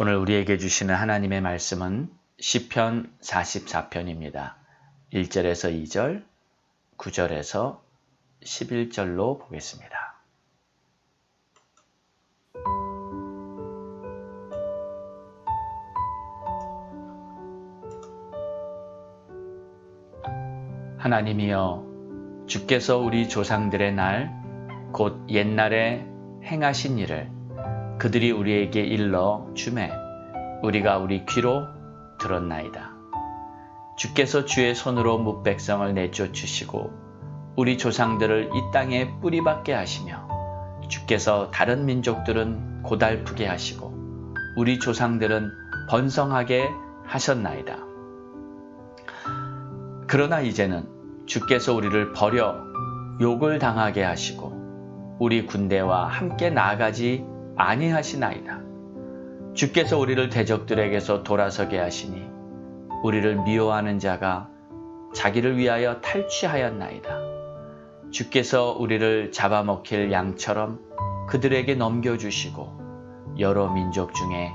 오늘 우리에게 주시는 하나님의 말씀은 시편 44편입니다. 1절에서 2절, 9절에서 11절로 보겠습니다. 하나님이여 주께서 우리 조상들의 날 곧 옛날에 행하신 일을 그들이 우리에게 일러 주매 우리가 우리 귀로 들었나이다. 주께서 주의 손으로 묵백성을 내쫓으시고 우리 조상들을 이 땅에 뿌리박게 하시며 주께서 다른 민족들은 고달프게 하시고 우리 조상들은 번성하게 하셨나이다. 그러나 이제는 주께서 우리를 버려 욕을 당하게 하시고 우리 군대와 함께 나아가지 아니하시나이다. 주께서 우리를 대적들에게서 돌아서게 하시니 우리를 미워하는 자가 자기를 위하여 탈취하였나이다. 주께서 우리를 잡아먹힐 양처럼 그들에게 넘겨주시고 여러 민족 중에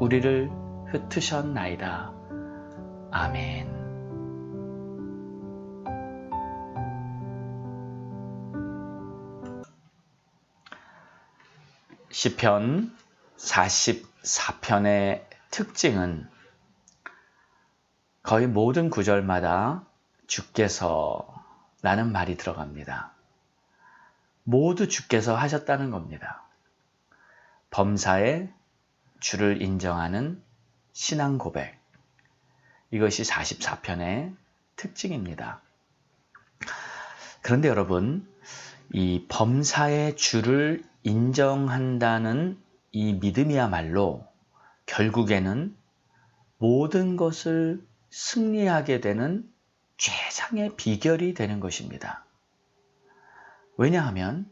우리를 흩으셨나이다. 아멘. 시편 44편의 특징은 거의 모든 구절마다 주께서 라는 말이 들어갑니다. 모두 주께서 하셨다는 겁니다. 범사에 주를 인정하는 신앙 고백. 이것이 44편의 특징입니다. 그런데 여러분, 이 범사의 주를 인정한다는 이 믿음이야말로 결국에는 모든 것을 승리하게 되는 최상의 비결이 되는 것입니다. 왜냐하면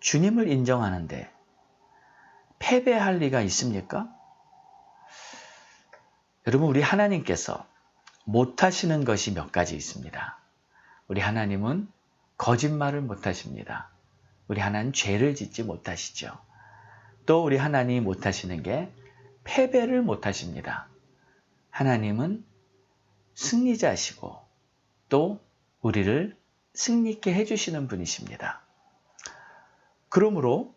주님을 인정하는데 패배할 리가 있습니까? 여러분, 우리 하나님께서 못하시는 것이 몇 가지 있습니다. 우리 하나님은 거짓말을 못하십니다. 우리 하나님 죄를 짓지 못하시죠. 또 우리 하나님이 못하시는 게 패배를 못하십니다. 하나님은 승리자시고 또 우리를 승리케 해주시는 분이십니다. 그러므로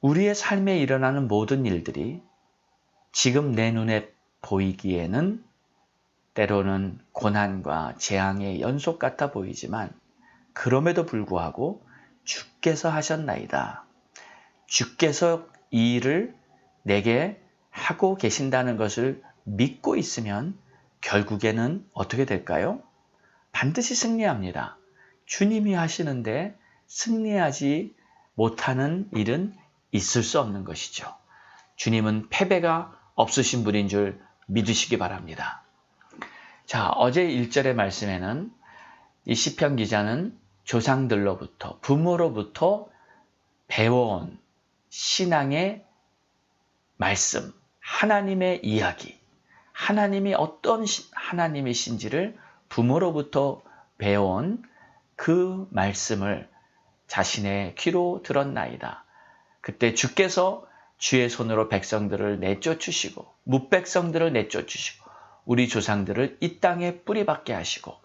우리의 삶에 일어나는 모든 일들이 지금 내 눈에 보이기에는 때로는 고난과 재앙의 연속 같아 보이지만 그럼에도 불구하고 주께서 하셨나이다. 주께서 이 일을 내게 하고 계신다는 것을 믿고 있으면 결국에는 어떻게 될까요? 반드시 승리합니다. 주님이 하시는데 승리하지 못하는 일은 있을 수 없는 것이죠. 주님은 패배가 없으신 분인 줄 믿으시기 바랍니다. 자, 어제 1절의 말씀에는 이 시편 기자는 조상들로부터 부모로부터 배워온 신앙의 말씀, 하나님의 이야기, 하나님이 어떤 하나님이신지를 부모로부터 배운 그 말씀을 자신의 귀로 들었나이다. 그때 주께서 주의 손으로 백성들을 내쫓으시고 무백성들을 내쫓으시고 우리 조상들을 이 땅에 뿌리박게 하시고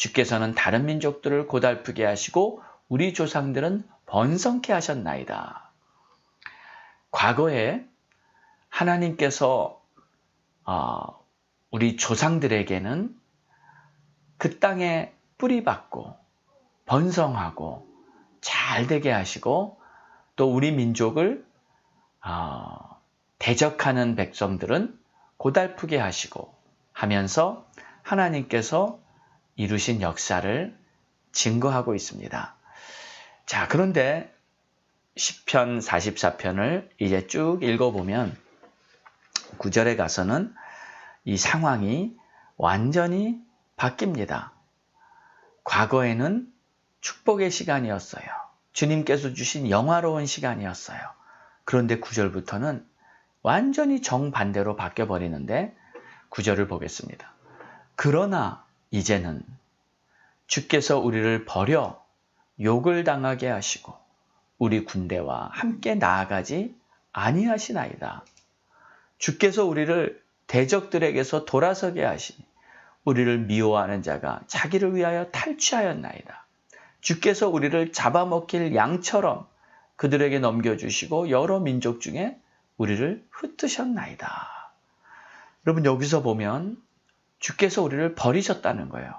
주께서는 다른 민족들을 고달프게 하시고 우리 조상들은 번성케 하셨나이다. 과거에 하나님께서 어, 우리 조상들에게는 그 땅에 뿌리박고 번성하고 잘 되게 하시고 또 우리 민족을 어, 대적하는 백성들은 고달프게 하시고 하면서 하나님께서 이루신 역사를 증거하고 있습니다. 자, 그런데 10편 44편을 이제 쭉 읽어보면 9절에 가서는 이 상황이 완전히 바뀝니다. 과거에는 축복의 시간이었어요. 주님께서 주신 영화로운 시간이었어요. 그런데 9절부터는 완전히 정반대로 바뀌어버리는데 9절을 보겠습니다. 그러나 이제는 주께서 우리를 버려 욕을 당하게 하시고 우리 군대와 함께 나아가지 아니하시나이다. 주께서 우리를 대적들에게서 돌아서게 하시니 우리를 미워하는 자가 자기를 위하여 탈취하였나이다. 주께서 우리를 잡아먹힐 양처럼 그들에게 넘겨주시고 여러 민족 중에 우리를 흩으셨나이다. 여러분 여기서 보면 주께서 우리를 버리셨다는 거예요.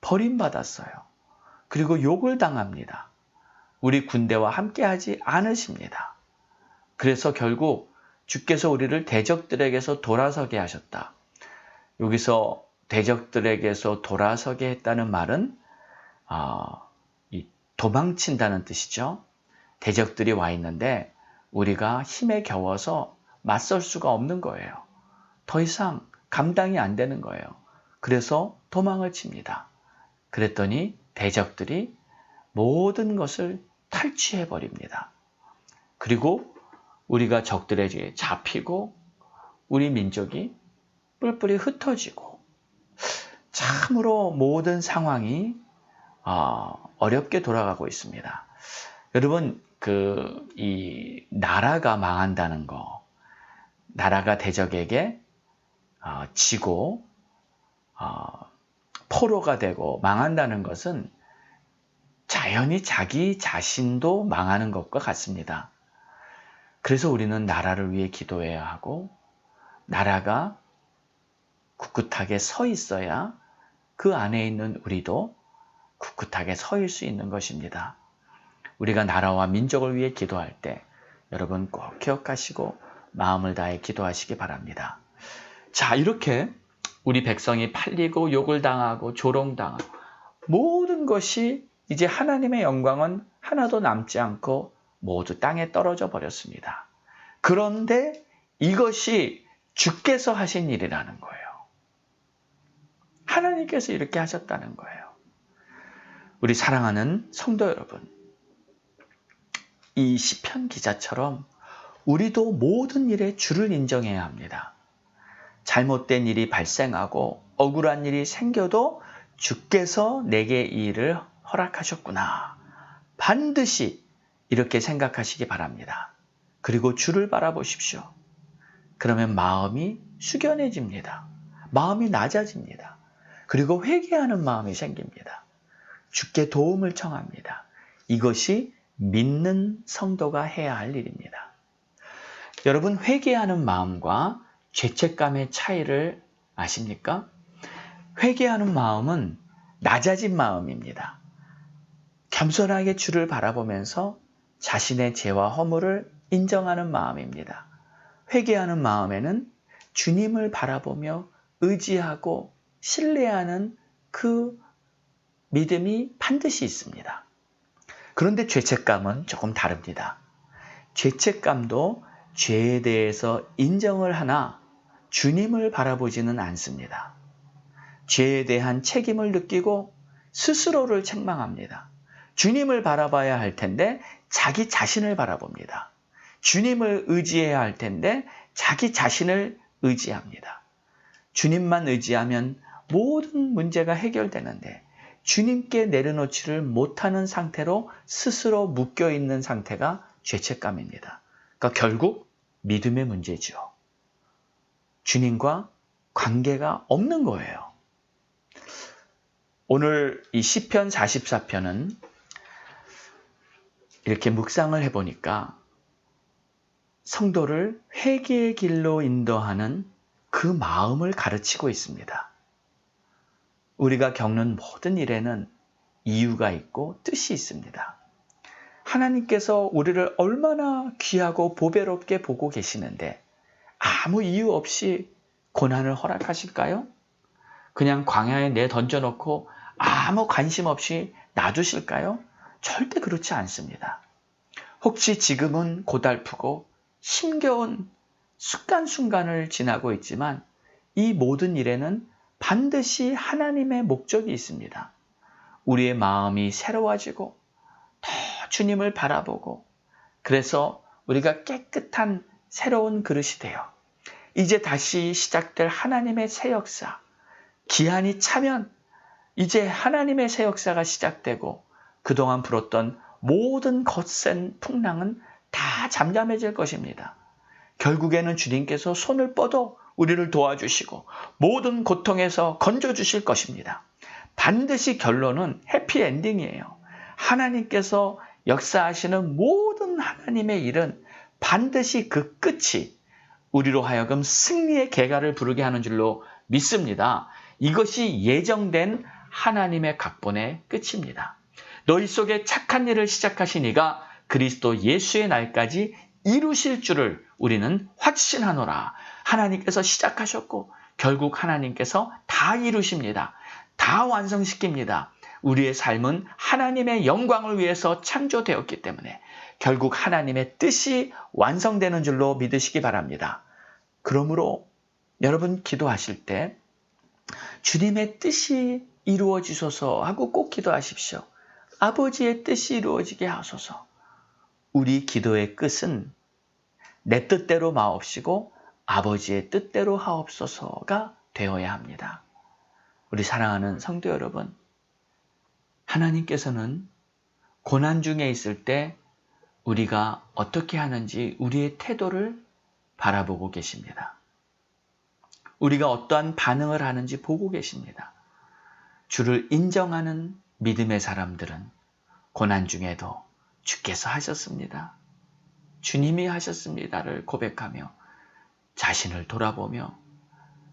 버림받았어요. 그리고 욕을 당합니다. 우리 군대와 함께하지 않으십니다. 그래서 결국 주께서 우리를 대적들에게서 돌아서게 하셨다. 여기서 대적들에게서 돌아서게 했다는 말은 어, 도망친다는 뜻이죠. 대적들이 와 있는데 우리가 힘에 겨워서 맞설 수가 없는 거예요. 더 이상 감당이 안 되는 거예요. 그래서 도망을 칩니다. 그랬더니 대적들이 모든 것을 탈취해 버립니다. 그리고 우리가 적들에게 잡히고 우리 민족이 뿔뿔이 흩어지고 참으로 모든 상황이 어, 어렵게 돌아가고 있습니다. 여러분 그 이 나라가 망한다는 거, 나라가 대적에게 어, 지고 어, 포로가 되고 망한다는 것은 자연히 자기 자신도 망하는 것과 같습니다. 그래서 우리는 나라를 위해 기도해야 하고 나라가 굳굳하게 서 있어야 그 안에 있는 우리도 굳굳하게 서일 수 있는 것입니다. 우리가 나라와 민족을 위해 기도할 때 여러분 꼭 기억하시고 마음을 다해 기도하시기 바랍니다. 자, 이렇게 우리 백성이 팔리고 욕을 당하고 조롱당하고 모든 것이 이제 하나님의 영광은 하나도 남지 않고 모두 땅에 떨어져 버렸습니다. 그런데 이것이 주께서 하신 일이라는 거예요. 하나님께서 이렇게 하셨다는 거예요. 우리 사랑하는 성도 여러분, 이 시편 기자처럼 우리도 모든 일에 주를 인정해야 합니다. 잘못된 일이 발생하고 억울한 일이 생겨도 주께서 내게 이 일을 허락하셨구나. 반드시 이렇게 생각하시기 바랍니다. 그리고 주를 바라보십시오. 그러면 마음이 숙연해집니다. 마음이 낮아집니다. 그리고 회개하는 마음이 생깁니다. 주께 도움을 청합니다. 이것이 믿는 성도가 해야 할 일입니다. 여러분, 회개하는 마음과 죄책감의 차이를 아십니까? 회개하는 마음은 낮아진 마음입니다. 겸손하게 주를 바라보면서 자신의 죄와 허물을 인정하는 마음입니다. 회개하는 마음에는 주님을 바라보며 의지하고 신뢰하는 그 믿음이 반드시 있습니다. 그런데 죄책감은 조금 다릅니다. 죄책감도 죄에 대해서 인정을 하나 주님을 바라보지는 않습니다. 죄에 대한 책임을 느끼고 스스로를 책망합니다. 주님을 바라봐야 할 텐데 자기 자신을 바라봅니다. 주님을 의지해야 할 텐데 자기 자신을 의지합니다. 주님만 의지하면 모든 문제가 해결되는데 주님께 내려놓지를 못하는 상태로 스스로 묶여 있는 상태가 죄책감입니다. 그러니까 결국 믿음의 문제죠. 주님과 관계가 없는 거예요. 오늘 이 시편 44편은 이렇게 묵상을 해 보니까 성도를 회개의 길로 인도하는 그 마음을 가르치고 있습니다. 우리가 겪는 모든 일에는 이유가 있고 뜻이 있습니다. 하나님께서 우리를 얼마나 귀하고 보배롭게 보고 계시는데 아무 이유 없이 고난을 허락하실까요? 그냥 광야에 내 던져놓고 아무 관심 없이 놔두실까요? 절대 그렇지 않습니다. 혹시 지금은 고달프고 힘겨운 순간순간을 지나고 있지만 이 모든 일에는 반드시 하나님의 목적이 있습니다. 우리의 마음이 새로워지고 더 주님을 바라보고 그래서 우리가 깨끗한 새로운 그릇이 되어 이제 다시 시작될 하나님의 새 역사, 기한이 차면 이제 하나님의 새 역사가 시작되고 그동안 불었던 모든 거센 풍랑은 다 잠잠해질 것입니다. 결국에는 주님께서 손을 뻗어 우리를 도와주시고 모든 고통에서 건져주실 것입니다. 반드시 결론은 해피엔딩이에요. 하나님께서 역사하시는 모든 하나님의 일은 반드시 그 끝이 우리로 하여금 승리의 개가를 부르게 하는 줄로 믿습니다. 이것이 예정된 하나님의 각본의 끝입니다. 너희 속에 착한 일을 시작하신 이가 그리스도 예수의 날까지 이루실 줄을 우리는 확신하노라. 하나님께서 시작하셨고 결국 하나님께서 다 이루십니다. 다 완성시킵니다. 우리의 삶은 하나님의 영광을 위해서 창조되었기 때문에 결국 하나님의 뜻이 완성되는 줄로 믿으시기 바랍니다. 그러므로 여러분 기도하실 때 주님의 뜻이 이루어지소서 하고 꼭 기도하십시오. 아버지의 뜻이 이루어지게 하소서. 우리 기도의 끝은 내 뜻대로 마옵시고 아버지의 뜻대로 하옵소서가 되어야 합니다. 우리 사랑하는 성도 여러분, 하나님께서는 고난 중에 있을 때 우리가 어떻게 하는지 우리의 태도를 바라보고 계십니다. 우리가 어떠한 반응을 하는지 보고 계십니다. 주를 인정하는 믿음의 사람들은 고난 중에도 주께서 하셨습니다. 주님이 하셨습니다를 고백하며 자신을 돌아보며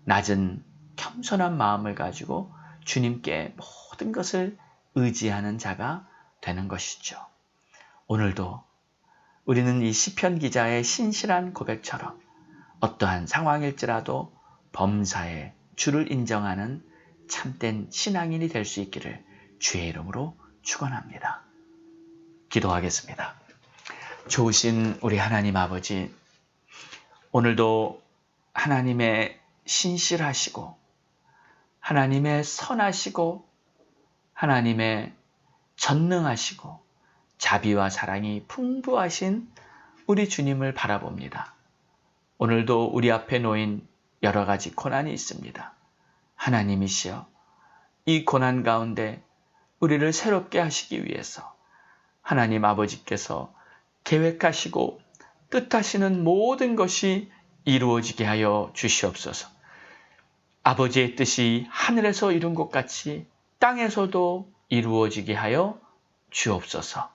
낮은 겸손한 마음을 가지고 주님께 모든 것을 의지하는 자가 되는 것이죠. 오늘도 우리는 이 시편 기자의 신실한 고백처럼 어떠한 상황일지라도 범사에 주를 인정하는 참된 신앙인이 될 수 있기를 주의 이름으로 축원합니다. 기도하겠습니다. 좋으신 우리 하나님 아버지 오늘도 하나님의 신실하시고 하나님의 선하시고 하나님의 전능하시고 자비와 사랑이 풍부하신 우리 주님을 바라봅니다. 오늘도 우리 앞에 놓인 여러 가지 고난이 있습니다. 하나님이시여, 이 고난 가운데 우리를 새롭게 하시기 위해서 하나님 아버지께서 계획하시고 뜻하시는 모든 것이 이루어지게 하여 주시옵소서. 아버지의 뜻이 하늘에서 이룬 것 같이 땅에서도 이루어지게 하여 주옵소서.